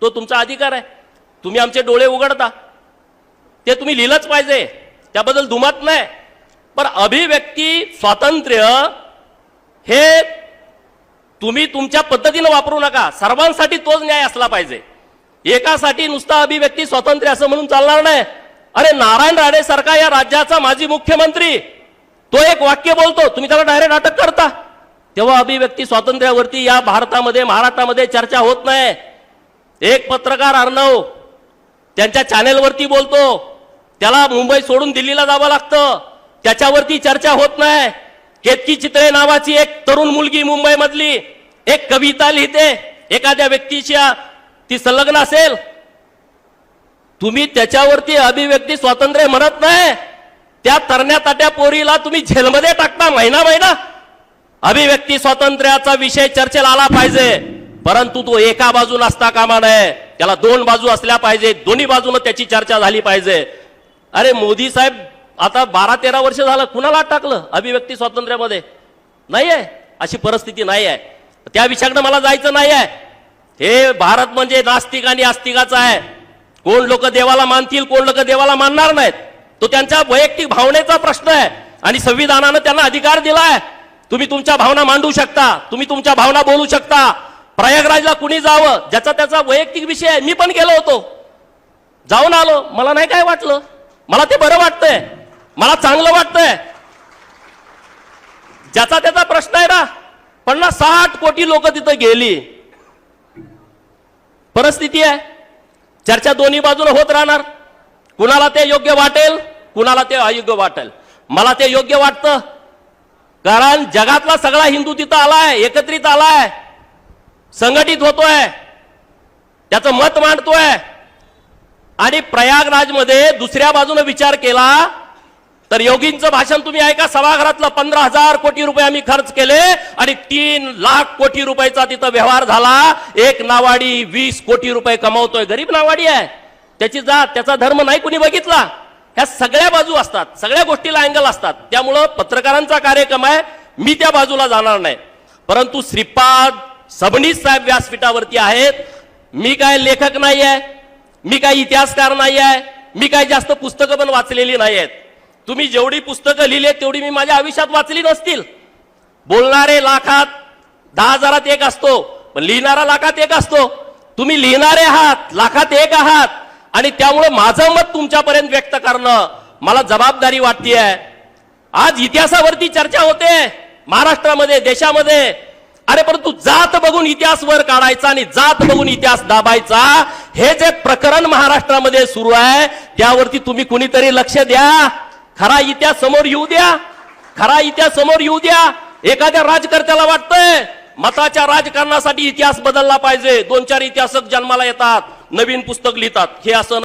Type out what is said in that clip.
तो तुमचा अधिकार आहे. तुम्ही आमचे डोळे उघडता. ते तुम्ही लिहिलंच पाहिजे. त्याबद्दल दुमत नाही. पण अभिव्यक्ती स्वातंत्र्य हे तुम्ही तुमच्या पद्धतीनं वापरू नका. सर्वांसाठी तोच न्याय असला पाहिजे. एकासाठी नुसता अभिव्यक्ती स्वातंत्र्य असं म्हणून चालणार नाही. अरे नारायण राणे सारखा या राज्याचा माजी मुख्यमंत्री. तो एक वाक्य बोलतो. तुम्ही त्याला डायरेक्ट अटक करता. तेव्हा अभिव्यक्ती स्वातंत्र्यावरती या भारतामध्ये महाराष्ट्रामध्ये चर्चा होत नाही. एक पत्रकार अर्णव त्यांच्या चॅनेलवरती बोलतो त्याला मुंबई सोडून दिल्लीला जावं लागतं. त्याच्यावरती चर्चा होत नाही. केतकी चित्रे नावाची एक तरुण मुलगी मुंबईमधली एक कविता लिहिते. एखाद्या व्यक्तीच्या ती संलग्न असेल. तुम्ही त्याच्यावरती अभिव्यक्ती स्वातंत्र्य म्हणत नाही. त्या तरण्या ताट्या पोरीला तुम्ही झेलमध्ये टाकता महिना महिना अभिव्यक्ती स्वातंत्र्याचा विषय चर्चेला आला पाहिजे. परंतु तो एका बाजून असता कामा नये. त्याला दोन बाजू असल्या पाहिजे. दोन्ही बाजूनं त्याची चर्चा झाली पाहिजे. अरे मोदी साहेब आता बारा तेरा वर्ष झालं कुणाला टाकलं अभिव्यक्ती स्वातंत्र्यामध्ये? नाही आहे अशी परिस्थिती नाही आहे त्या विषयाकडे मला जायचं नाही आहे हे भारत म्हणजे नास्तिक आणि आस्तिकाचा आहे. कोण लोक देवाला मानतील कोण लोक देवाला मानणार नाहीत. तो त्यांच्या वैयक्तिक भावनेचा प्रश्न आहे. आणि संविधानानं त्यांना अधिकार दिला आहे तुम्ही तुमच्या भावना मांडू शकता. तुम्ही तुमच्या भावना बोलू शकता. प्रयागराजला कुणी जावं ज्याचा त्याचा वैयक्तिक विषय आहे मी पण गेलो होतो. जाऊन आलो मला नाही काय वाटलं. मला ते बरं वाटतंय. मला चांगलं वाटतंय. ज्याचा त्याचा प्रश्न आहे ना पन्नास साठ कोटी लोक तिथं गेली. परिस्थिती आहे. चर्चा दोन्ही बाजूला होत राहणार. कुणाला ते योग्य वाटेल कुणाला ते अयोग्य वाटेल. मला ते योग्य वाटतं. कारण जगातला सगळा हिंदू तिथं आलाय एकत्रित आलाय. संघटित होतोय. त्याचं मत मांडतोय. आणि प्रयागराजमध्ये दुसऱ्या बाजूने विचार केला तर योगींचं भाषण तुम्ही ऐका सभागृहातलं पंधरा हजार कोटी रुपये आम्ही खर्च केले आणि तीन लाख कोटी रुपयाचा तिथं व्यवहार झाला. एक नावाडी वीस कोटी रुपये कमवतोय. गरीब नावाडी आहे. त्याची जात त्याचा धर्म नाही कुणी बघितला. ह्या सगळ्या बाजू असतात. सगळ्या गोष्टीला अँगल असतात. त्यामुळं पत्रकारांचा कार्यक्रम आहे. मी त्या बाजूला जाणार नाही. परंतु श्रीपाद सबनीस साहेब व्यासपीठावरती आहेत. मी काय लेखक नाही आहे मी काय इतिहासकार नाही आहे मी काय जास्त पुस्तकं पण वाचलेली नाही आहेत तुम्ही जेवढी पुस्तकं लिहिली तेवढी मी माझ्या आयुष्यात वाचली नसतील. बोलणारे लाखात दहा हजारात एक असतो पण लिहिणारा लाखात एक असतो. तुम्ही लिहिणारे आहात लाखात एक आहात आणि त्यामुळे माझं मत तुमच्यापर्यंत व्यक्त करणं मला जबाबदारी वाटते आज इतिहासावरती चर्चा होते महाराष्ट्रामध्ये देशामध्ये. अरे परंतु जात बघून इतिहास वर काढायचा आणि जात बघून इतिहास दाबायचा हे जे प्रकरण महाराष्ट्रामध्ये सुरू आहे त्यावरती तुम्ही कुणीतरी लक्ष द्या. खरा इतिहास समोर येऊ द्या. खरा इतिहास समोर येऊ द्या. एखाद्या राजकर्त्याला वाटतंय मताच्या राजकारणासाठी इतिहास बदलला पाहिजे. दोन चार इतिहासक जन्माला येतात नवीन पुस्तक लिहितात. हे असं